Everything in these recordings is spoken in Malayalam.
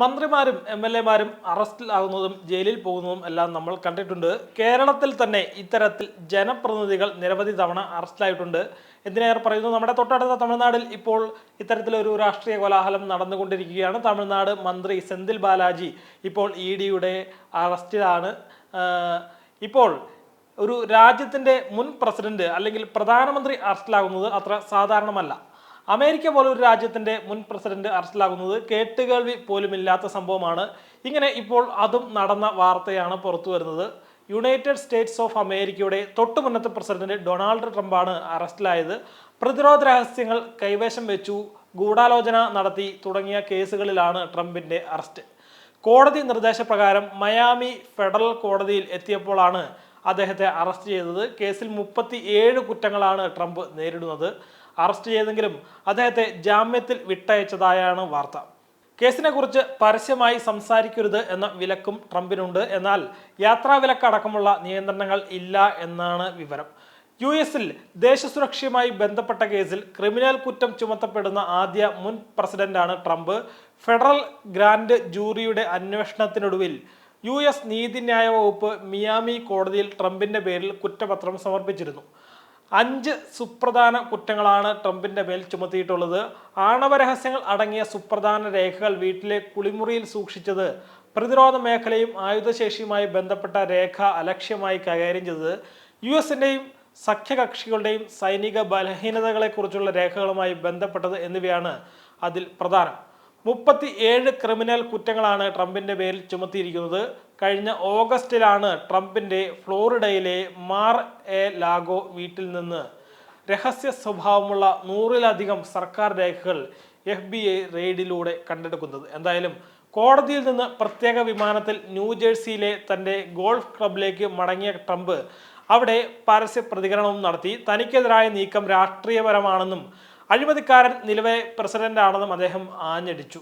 മന്ത്രിമാരും എം എൽ എമാരും അറസ്റ്റിലാകുന്നതും ജയിലിൽ പോകുന്നതും എല്ലാം നമ്മൾ കണ്ടിട്ടുണ്ട്. കേരളത്തിൽ തന്നെ ഇത്തരത്തിൽ ജനപ്രതിനിധികൾ നിരവധി തവണ അറസ്റ്റിലായിട്ടുണ്ട്. എന്തിനേറെ പറയുന്നു? നമ്മുടെ തൊട്ടടുത്ത തമിഴ്നാടിൽ ഇപ്പോൾ ഇത്തരത്തിലൊരു രാഷ്ട്രീയ കോലാഹലം നടന്നുകൊണ്ടിരിക്കുകയാണ്. തമിഴ്നാട് മന്ത്രി സെന്തിൽ ബാലാജി ഇപ്പോൾ ഇ ഡിയുടെ അറസ്റ്റിലാണ്. ഇപ്പോൾ ഒരു രാജ്യത്തിന്റെ മുൻ പ്രസിഡന്റ് അല്ലെങ്കിൽ പ്രധാനമന്ത്രി അറസ്റ്റിലാകുന്നത് അത്ര സാധാരണമല്ല. അമേരിക്ക പോലൊരു രാജ്യത്തിന്റെ മുൻ പ്രസിഡന്റ് അറസ്റ്റിലാകുന്നത് കേട്ടുകേൾവി പോലുമില്ലാത്ത സംഭവമാണ്. ഇങ്ങനെ ഇപ്പോൾ അതും നടന്ന വാർത്തയാണ് പുറത്തു വരുന്നത്. യുണൈറ്റഡ് സ്റ്റേറ്റ്സ് ഓഫ് അമേരിക്കയുടെ തൊട്ടുമുന്നത്തെ പ്രസിഡന്റ് ഡൊണാൾഡ് ട്രംപാണ് അറസ്റ്റിലായത്. പ്രതിരോധ രഹസ്യങ്ങൾ കൈവശം വെച്ചു ഗൂഢാലോചന നടത്തി തുടങ്ങിയ കേസുകളിലാണ് ട്രംപിന്റെ അറസ്റ്റ്. കോടതി നിർദ്ദേശപ്രകാരം മയാമി ഫെഡറൽ കോടതിയിൽ എത്തിയപ്പോഴാണ് അദ്ദേഹത്തെ അറസ്റ്റ് ചെയ്തത്. കേസിൽ മുപ്പത്തി ഏഴ് കുറ്റങ്ങളാണ് ട്രംപ് നേരിടുന്നത്. അറസ്റ്റ് ചെയ്തെങ്കിലും അദ്ദേഹത്തെ ജാമ്യത്തിൽ വിട്ടയച്ചതായാണ് വാർത്ത. കേസിനെ കുറിച്ച് പരസ്യമായി സംസാരിക്കരുത് എന്ന വിലക്കും ട്രംപിനുണ്ട്. എന്നാൽ യാത്രാ വിലക്കടക്കമുള്ള നിയന്ത്രണങ്ങൾ ഇല്ല എന്നാണ് വിവരം. യു എസിൽ ദേശസുരക്ഷയുമായി ബന്ധപ്പെട്ട കേസിൽ ക്രിമിനൽ കുറ്റം ചുമത്തപ്പെടുന്ന ആദ്യ മുൻ പ്രസിഡന്റാണ് ട്രംപ്. ഫെഡറൽ ഗ്രാൻഡ് ജൂറിയുടെ അന്വേഷണത്തിനൊടുവിൽ യു എസ് നീതിന്യായ വകുപ്പ് മിയാമി കോടതിയിൽ ട്രംപിന്റെ പേരിൽ കുറ്റപത്രം സമർപ്പിച്ചിരുന്നു. അഞ്ച് സുപ്രധാന കുറ്റങ്ങളാണ് ട്രംപിന്റെ മേൽ ചുമത്തിയിട്ടുള്ളത്. ആണവ രഹസ്യങ്ങൾ അടങ്ങിയ സുപ്രധാന രേഖകൾ വീട്ടിലെ കുളിമുറിയിൽ സൂക്ഷിച്ചത് പ്രതിരോധ മേഖലയും ആയുധശേഷിയുമായി ബന്ധപ്പെട്ട രേഖ അലക്ഷ്യമായി കൈകാര്യം ചെയ്തത്. യു എസിന്റെയും സഖ്യകക്ഷികളുടെയും സൈനിക ബലഹീനതകളെക്കുറിച്ചുള്ള രേഖകളുമായി ബന്ധപ്പെട്ടത് എന്നിവയാണ് അതിൽ പ്രധാനം. മുപ്പത്തി ഏഴ് ക്രിമിനൽ കുറ്റങ്ങളാണ് ട്രംപിന്റെ പേരിൽ ചുമത്തിയിരിക്കുന്നത്. കഴിഞ്ഞ ഓഗസ്റ്റിലാണ് ട്രംപിന്റെ ഫ്ലോറിഡയിലെ മാർ എ ലാഗോ വീട്ടിൽ നിന്ന് രഹസ്യ സ്വഭാവമുള്ള നൂറിലധികം സർക്കാർ രേഖകൾ എഫ് ബി ഐ റെയ്ഡിലൂടെ കണ്ടെടുക്കുന്നത്. എന്തായാലും കോടതിയിൽ നിന്ന് പ്രത്യേക വിമാനത്തിൽ ന്യൂജേഴ്സിയിലെ തന്റെ ഗോൾഫ് ക്ലബിലേക്ക് മടങ്ങിയ ട്രംപ് അവിടെ പരസ്യ പ്രതികരണവും നടത്തി. തനിക്കെതിരായ നീക്കം രാഷ്ട്രീയപരമാണെന്നും അഴിമതിക്കാരൻ നിലവിലെ പ്രസിഡന്റാണെന്നും അദ്ദേഹം ആഞ്ഞടിച്ചു.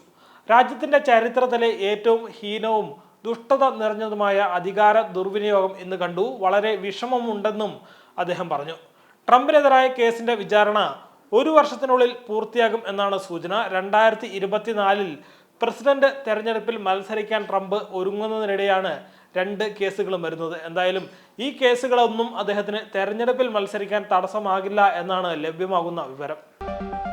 രാജ്യത്തിന്റെ ചരിത്രത്തിലെ ഏറ്റവും ഹീനവും ദുഷ്ടത നിറഞ്ഞതുമായ അധികാര ദുർവിനിയോഗം ഇന്ന് കണ്ടു. വളരെ വിഷമമുണ്ടെന്നും അദ്ദേഹം പറഞ്ഞു. ട്രംപിനെതിരായ കേസിന്റെ വിചാരണ ഒരു വർഷത്തിനുള്ളിൽ പൂർത്തിയാകും എന്നാണ് സൂചന. രണ്ടായിരത്തി ഇരുപത്തിനാലിൽ പ്രസിഡന്റ് തെരഞ്ഞെടുപ്പിൽ മത്സരിക്കാൻ ട്രംപ് ഒരുങ്ങുന്നതിനിടെയാണ് രണ്ട് കേസുകളും വരുന്നത്. എന്തായാലും ഈ കേസുകളൊന്നും അദ്ദേഹത്തിന് തെരഞ്ഞെടുപ്പിൽ മത്സരിക്കാൻ തടസ്സമാകില്ല എന്നാണ് ലഭ്യമാകുന്ന വിവരം. thank you